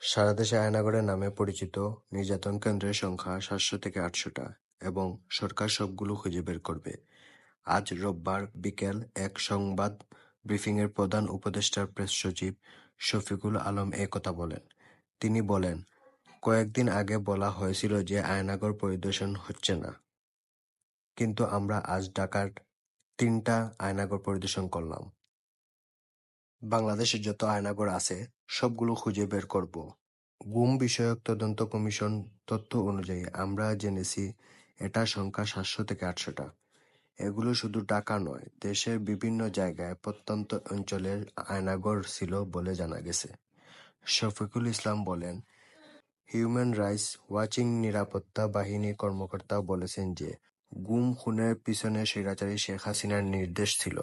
সারা দেশে আয়নাগরের নামে পরিচিত নির্যাতন কেন্দ্রের সংখ্যা সাতশো থেকে আটশোটা এবং সরকার সবগুলো খুঁজে বের করবে। আজ রোববার বিকেল এক সংবাদ ব্রিফিংয়ে প্রধান উপদেষ্টার প্রেস সচিব শফিকুল আলম এ কথা বলেন। তিনি বলেন, কয়েকদিন আগে বলা হয়েছিল যে আয়নাগর পরিদর্শন হচ্ছে না। কিন্তু আমরা আজ ঢাকার তিনটা আয়নাগর পরিদর্শন করলাম। বাংলাদেশে যত আয়নাগর আছে, সবগুলো খুঁজে বের করব। গুম বিষয়ক তদন্ত কমিশন তথ্য অনুযায়ী আমরা জেনেছি এটার সংখ্যা সাতশো থেকে আটশোটা। এগুলো শুধু ঢাকা নয়, দেশের বিভিন্ন জায়গায় প্রত্যন্ত অঞ্চলের আয়নাগর ছিল বলে জানা গেছে। শফিকুল ইসলাম বলেন, হিউম্যান রাইটস ওয়াচিং নিরাপত্তা বাহিনীর কর্মকর্তা বলেছেন যে, গুম খুনের পিছনে স্বৈরাচারী শেখ হাসিনার নির্দেশ ছিল।